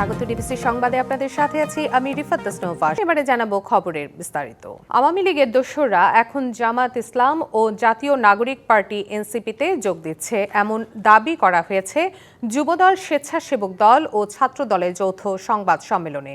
স্বাগত ডিবিসি সংবাদে আপনাদের সাথে আছি আমি রিফাত তাসনোফাস এবারে জানাব খবরের বিস্তারিত। আওয়ামী লীগের দোসররা এখন জামাত ইসলাম ও জাতীয় নাগরিক পার্টি এনসিপিতে যোগ দিচ্ছে। এমন দাবি করা হয়েছে যুবদল স্বেচ্ছাসেবক দল ও ছাত্র দলের যৌথ সংবাদ সম্মেলনে।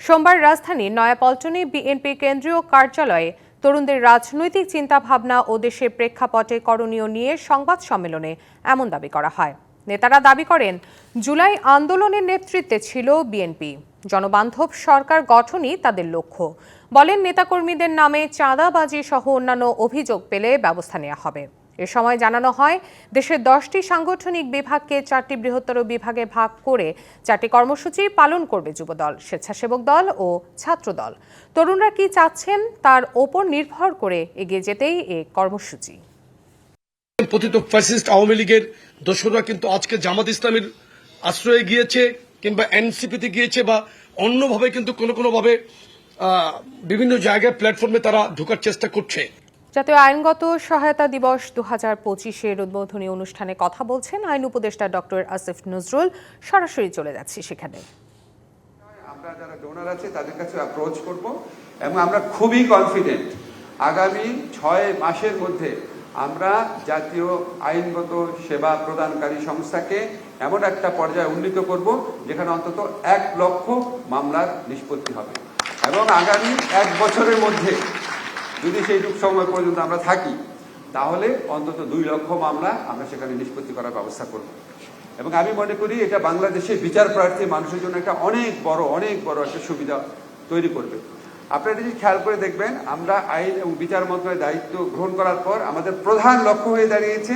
সোমবার রাজধানীর নয়াপল্টনে বিএনপি কেন্দ্রীয় কার্যালয়ে তরুণদের রাজনৈতিক চিন্তাভাবনা ও দেশের প্রেক্ষাপটে করণীয় নিয়ে সংবাদ সম্মেলনে এমন দাবি করা হয়। নেতারা দাবি করেন, জুলাই আন্দোলনের নেতৃত্বে ছিল বিএনপি। জনবান্ধব সরকার গঠনই তাদের লক্ষ্য। বলেন, নেতাকর্মীদের নামে চাঁদাবাজি সহ অন্যান্য অভিযোগ পেলে ব্যবস্থা নেওয়া হবে। এ সময় জানানো হয়, দেশের দশটি সাংগঠনিক বিভাগকে চারটি বৃহত্তর বিভাগে ভাগ করে চারটি কর্মসূচি পালন করবে যুবদল, স্বেচ্ছাসেবক দল ও ছাত্রদল। তরুণরা কি চাচ্ছেন, তার ওপর নির্ভর করে এগিয়ে যেতেই এ কর্মসূচি। পতিত ফ্যাসিস্ট আওয়ামী লীগের দোসররা কিন্তু আজকে জামাত ইসলামের আশ্রয়ে গিয়েছে কিংবা এনসিপিতে গিয়েছে বা অন্যভাবে কিন্তু কোনো কোনোভাবে বিভিন্ন জায়গায় প্ল্যাটফর্মে তারা ঢোকার চেষ্টা করছে। জাতীয় আইনগত সহায়তা দিবস দু হাজার পঁচিশের উদ্বোধনী অনুষ্ঠানে কথা বলছেন আইন উপদেষ্টা ডক্টর আসিফ নজরুল। সরাসরি চলে যাচ্ছি সেখানে। আমরা যারা ডোনার আছে তাদের কাছে অ্যাপ্রোচ করব এবং আমরা খুবই কনফিডেন্ট আগামী ছয় মাসের মধ্যে আমরা জাতীয় আইনগত সেবা প্রদানকারী সংস্থাকে এমন একটা পর্যায়ে উন্নীত করব, যেখানে অন্তত এক লক্ষ মামলার নিষ্পত্তি হবে। এবং আগামী এক বছরের মধ্যে যদি সেইটুক সময় পর্যন্ত আমরা থাকি, তাহলে অন্তত দুই লক্ষ মামলা আমরা সেখানে নিষ্পত্তি করার ব্যবস্থা করব। এবং আমি মনে করি এটা বাংলাদেশের বিচার প্রার্থী মানুষের জন্য একটা অনেক বড় অনেক বড় একটা সুবিধা তৈরি করবে। আপনারা যদি খেয়াল করে দেখবেন, আমরা আইন এবং বিচার মন্ত্রণালয়ের দায়িত্ব গ্রহণ করার পর আমাদের প্রধান লক্ষ্য হয়ে দাঁড়িয়েছে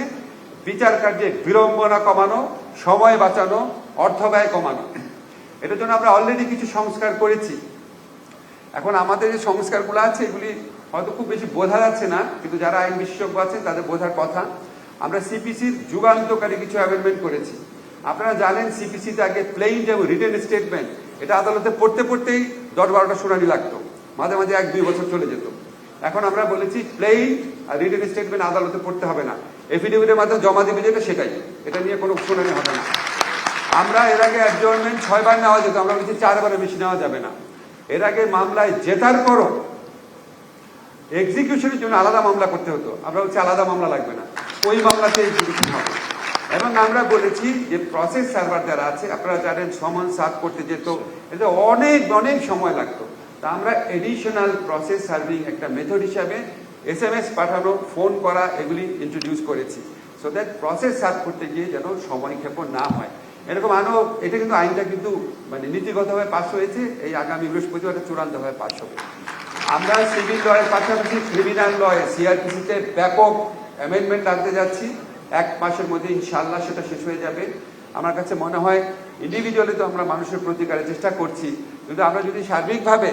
বিচার কার্যে বিড়ম্বনা কমানো, সময় বাঁচানো অর্থ ব্যয় কমানো। এটার জন্য আমরা অলরেডি কিছু সংস্কার করেছি। এখন আমাদের যে সংস্কারগুলো আছে, এগুলি হয়তো খুব বেশি বোঝা যাচ্ছে না, কিন্তু যারা আইন বিশেষজ্ঞ আছেন, তাদের বোঝার কথা। আমরা সিপিসির যুগান্তকারী কিছু অ্যামেন্ডমেন্ট করেছি। আপনারা জানেন সিপিসিতে আগে প্লেইন এবং রিটেন স্টেটমেন্ট এটা আদালতে পড়তে পড়তেই দশ বারোটা শুনানি লাগতো। মাঝে মাঝে এক দুই বছর চলে যেত। এখন আমরা বলেছি প্লেইন আর রিটেন স্টেটমেন্ট আদালতে পড়তে হবে না। এফিডেভিটের মাধ্যমে জমা দিবে যেটা সেটাই। এটা নিয়ে কোনো শুনানি হবে না। আমরা এর আগে অ্যাডজর্নমেন্ট ছয়বার নেওয়া যেত, আমরা বলেছি চারবারের বেশি নেওয়া যাবে না। এর আগে মামলায় জেতার পরও এক্সিকিউশনের জন্য আলাদা মামলা করতে হতো। আমরা বলছি, আলাদা মামলা লাগবে না। ওই মামলাতে এক্সিকিউশন হবে। এবং আমরা বলেছি যে প্রসেস সার্ভার যারা আছে, আপনারা জানেন, সমন সার্ভ করতে যেত। এটা অনেক অনেক সময় লাগতো। তা আমরা এডিশনাল প্রসেস সার্ভিং একটা মেথড হিসাবে এস এম এস পাঠানো ফোন করা, এগুলি ইন্ট্রোডিউস করেছি। সো দ্যাট প্রসেস সার্ভ করতে গিয়ে যেন সময় ক্ষেপণ না হয়। এরকম আরও, এটা কিন্তু আইনটা কিন্তু মানে নীতিগতভাবে পাশ হয়েছে, এই আগামী বৃহস্পতিবার চূড়ান্তভাবে পাশ হবে। আমরা সিভিল লয়ের পাশাপাশি ক্রিমিনাল লয়ে সিআরপিসিতে ব্যাপক অ্যামেন্ডমেন্ট আনতে যাচ্ছি। এক মাসের মধ্যে ইনশাল্লাহ সেটা শেষ হয়ে যাবে। আমার কাছে মনে হয় ইন্ডিভিজুয়ালি তো আমরা মানুষের প্রতিকারের চেষ্টা করছি। কিন্তু আমরা যদি সার্বিকভাবে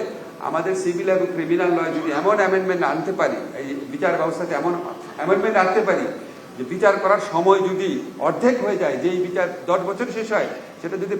আমাদের সিভিল এবং ক্রিমিনাল লয় যদি এমন অ্যামেন্ডমেন্ট আনতে পারি, এই বিচার ব্যবস্থাতে এমন অ্যামেন্ডমেন্ট আনতে পারি যে বিচার করার সময় যদি অর্ধেক হয়ে যায়, যেই বিচার দশ বছর শেষ হয়, সেটা যদি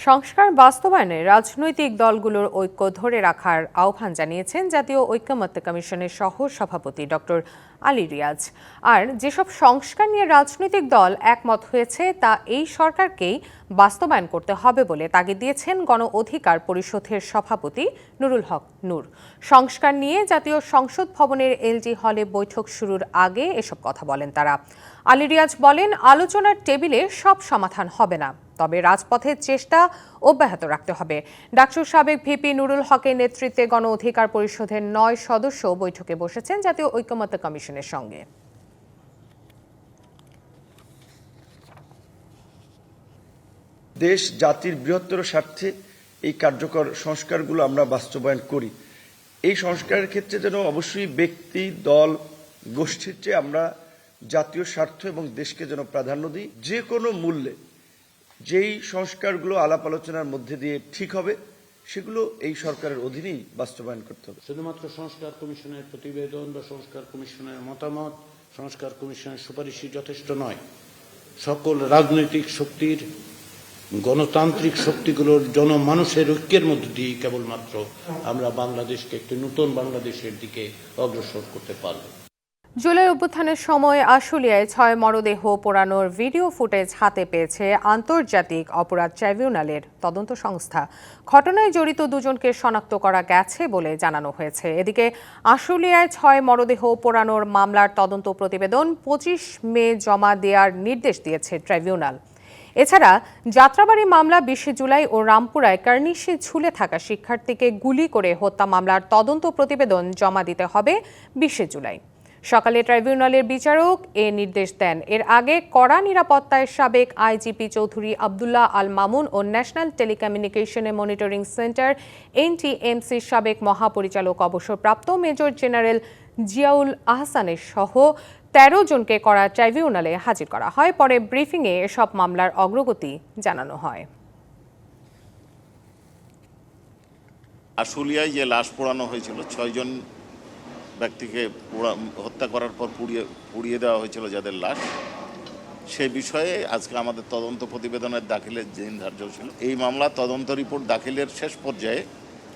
সংস্কার বাস্তবায়নে রাজনৈতিক দলগুলোর ঐক্য ধরে রাখার আহ্বান জানিয়েছেন জাতীয় ঐক্যমত্য কমিশনের সহ সভাপতি ডক্টর আলী রিয়াজ। আর যেসব সংস্কার নিয়ে রাজনৈতিক দল একমত হয়েছে, তা এই সরকারকেই বাস্তবায়ন করতে হবে বলে তাগিদ দিয়েছেন গণ অধিকার পরিষদের সভাপতি নুরুল হক নূর। সংস্কার নিয়ে জাতীয় সংসদ ভবনের এলজি হলে বৈঠক শুরুর আগে এসব কথা বলেন তারা। আলী রিয়াজ বলেন, আলোচনার টেবিলে সব সমাধান হবে না, তবে রাজপথের চেষ্টা অব্যাহত রাখতে হবে। ডাকসুর সাবেক ভিপি নুরুল হকের নেতৃত্বে গণ অধিকার পরিষদের নয় সদস্য বৈঠকে বসেছেন জাতীয় ঐক্যমত্য কমিশনের সঙ্গে। দেশ, জাতির বৃহত্তর স্বার্থে এই কার্যকর সংস্কারগুলো আমরা বাস্তবায়ন করি। এই সংস্কারের ক্ষেত্রে যেন অবশ্যই ব্যক্তি, দল, গোষ্ঠীর চেয়ে আমরা জাতীয় স্বার্থ এবং দেশকে যেন প্রাধান্য দিই। যে কোনো মূল্যে যেই সংস্কারগুলো আলাপ আলোচনার মধ্যে দিয়ে ঠিক হবে সেগুলো এই সরকারের অধীনেই বাস্তবায়ন করতে হবে। শুধুমাত্র সংস্কার কমিশনের প্রতিবেদন বা সংস্কার কমিশনের মতামত, সংস্কার কমিশনের সুপারিশই যথেষ্ট নয়। সকল রাজনৈতিক শক্তির, গণতান্ত্রিক শক্তিগুলোর জনমানুষের ঐক্যের মধ্য দিয়ে কেবলমাত্র আমরা বাংলাদেশকে একটি নতুন বাংলাদেশের দিকে অগ্রসর করতে পারব। জুলাই অভ্যুত্থানের সময় আশুলিয়ায় ছয় মরদেহ পোড়ানোর ভিডিও ফুটেজ হাতে পেয়েছে আন্তর্জাতিক অপরাধ ট্রাইব্যুনালের তদন্ত সংস্থা। ঘটনায় জড়িত দুজনকে শনাক্ত করা গেছে বলে জানানো হয়েছে। এদিকে আশুলিয়ায় ছয় মরদেহ পোড়ানোর মামলার তদন্ত প্রতিবেদন পঁচিশ মে জমা দেওয়ার নির্দেশ দিয়েছে ট্রাইব্যুনাল। এছাড়া যাত্রাবাড়ি মামলা বিশে জুলাই ও রামপুরায় কার্নিশে ঝুলে থাকা শিক্ষার্থীকে গুলি করে হত্যা মামলার তদন্ত প্রতিবেদন জমা দিতে হবে বিশে জুলাই। সকালে ট্রাইব্যুনালের বিচারক এ নির্দেশ দেন। এর আগে কড়া নিরাপত্তায় সাবেক আইজিপি চৌধুরী আবদুল্লাহ আল মামুন ও ন্যাশনাল টেলিকমিউনিকেশনে মনিটরিং সেন্টার এনটিএমসির সাবেক মহাপরিচালক অবসরপ্রাপ্ত মেজর জেনারেল জিয়াউল আহসানের সহ তেরো জনকে করা ট্রাইব্যুনালে হাজির করা হয়। পরে ব্রিফিংয়ে এসব মামলার অগ্রগতি জানানো হয়। আশুলিয়ায় যে লাশ পোড়ানো হয়েছিল, ছয়জন ব্যক্তিকে পোড়া- হত্যা করার পর পুড়িয়ে পুড়িয়ে দেওয়া হয়েছিল যাদের লাশ। সে বিষয়ে আজকে আমাদের তদন্ত প্রতিবেদনের দাখিলের দিন ধার্য ছিল এই মামলা তদন্ত রিপোর্ট দাখিলের শেষ পর্যায়ে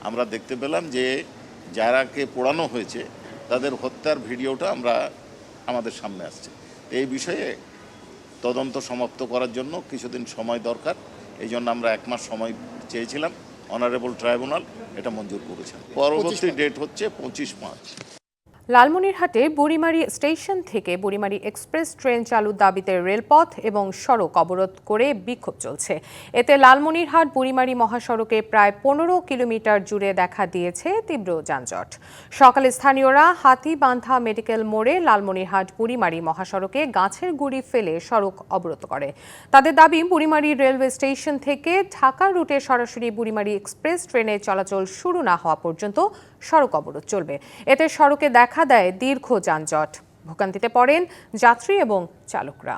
আমরা দেখতে পেলাম যে যারাকে পোড়ানো হয়েছে তাদের হত্যার ভিডিওটা আমরা আমাদের সামনে আসছে। এই বিষয়ে তদন্ত সমাপ্ত করার জন্য কিছুদিন সময় দরকার এই জন্য আমরা এক মাস সময় চেয়েছিলাম। অনারেবল ট্রাইব্যুনাল এটা মঞ্জুর করেছেন। পরবর্তী ডেট হচ্ছে পঁচিশ পাঁচ লালমনিরহাটে বুড়িমারি স্টেশন থেকে বুড়িমারি এক্সপ্রেস ট্রেন চালুর দাবিতে রেলপথ এবং সড়ক অবরোধ করে বিক্ষোভ চলছে। এতে লালমনিরহাট বুড়িমারি মহাসড়কে প্রায় পনেরো কিলোমিটার জুড়ে দেখা দিয়েছে তীব্র যানজট। সকালে স্থানীয়রা হাতিবান্ধা মেডিকেল মোড়ে লালমনিরহাট বুড়িমারি মহাসড়কে গাছের গুড়ি ফেলে সড়ক অবরোধ করে। তাদের দাবি, বুড়িমারি রেলওয়ে স্টেশন থেকে ঢাকা রুটে সরাসরি বুড়িমারি এক্সপ্রেস ট্রেনে চলাচল শুরু না হওয়া পর্যন্ত সড়ক অবরোধ চলবে। এতে সড়কে দেখা দেয় দীর্ঘ যানজট। ভোগান্তিতে পড়েন যাত্রী এবং চালকরা।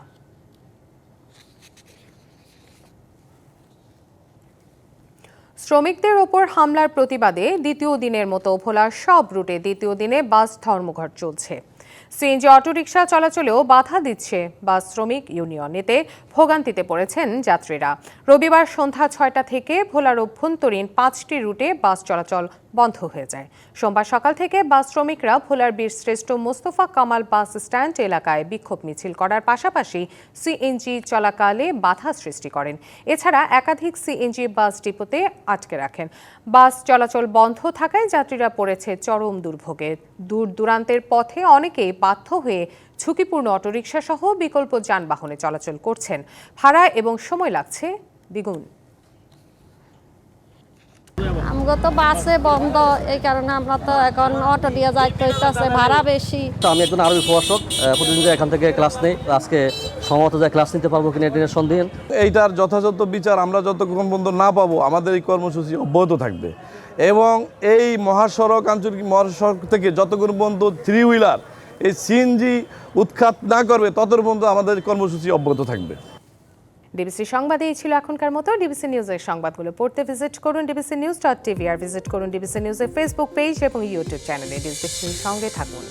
শ্রমিকদের ওপর হামলার প্রতিবাদে দ্বিতীয় দিনের মতো ভোলার সব রুটে দ্বিতীয় দিনে বাস ধর্মঘট চলছে। সিএনজি অটোরিকশা চলাচলেও বাধা দিচ্ছে বাস শ্রমিক ইউনিয়ন। এতে ভোগান্তিতে পড়েছেন যাত্রীরা। রবিবার সন্ধ্যা ছয়টা থেকে ভোলার অভ্যন্তরীণ পাঁচটি রুটে বাস চলাচল বন্ধ হয়ে যায়। সোমবার সকাল থেকে বাস শ্রমিকরা ভোলার বীরশ্রেষ্ঠ মোস্তফা কামাল বাস স্ট্যান্ড এলাকায় বিক্ষোভ মিছিল করার পাশাপাশি সিএনজি চলাকালে বাধা সৃষ্টি করেন। এছাড়া একাধিক সিএনজি বাস ডিপোতে আটকে রাখেন। বাস চলাচল বন্ধ থাকায় যাত্রীরা পড়েছে চরম দুর্ভোগে। দূর দূরান্তের পথে অনেকেই বাধ্য হয়ে ঝুঁকিপূর্ণ অটোরিকশা সহ বিকল্প যানবাহনে চলাচল করছেন। ভাড়া এবং সময় লাগছে দ্বিগুণ। আমগো তো বাসে বন্ধ এই কারণে আমরা তো এখন অটো দিয়ে যাইতে হইতেছে ভাড়া বেশি। তো আমি একজন আরবি প্রভাষক প্রতিদিন যে এখান থেকে ক্লাস নেই আজকে সম্ভবত যে ক্লাস নিতে পারব কিনা এটা সন্দেহ। এইটার যথাযথ বিচার আমরা যতক্ষণ পর্যন্ত না পাবো আমাদের এই কর্মসূচি অব্যাহত থাকবে। এবং এই মহাসড়ক আঞ্চলিক মহাসড়ক থেকে যতক্ষণ পর্যন্ত থ্রি হুইলার এই সিএনজি উৎখাত না করবে তত পর্যন্ত আমাদের কর্মসূচি অব্যাহত থাকবে। ডিবিসি সংবাদে এই ছিল এখনকার মতো। ডিবিসি নিউজের সংবাদগুলো পড়তে ভিজিট করুন ডিবিসি নিউজ ডট টিভি আর ভিজিট করুন ডিবিসি নিউজের ফেসবুক পেজ এবং ইউটিউব চ্যানেলে ডিবিসির সঙ্গে থাকুন।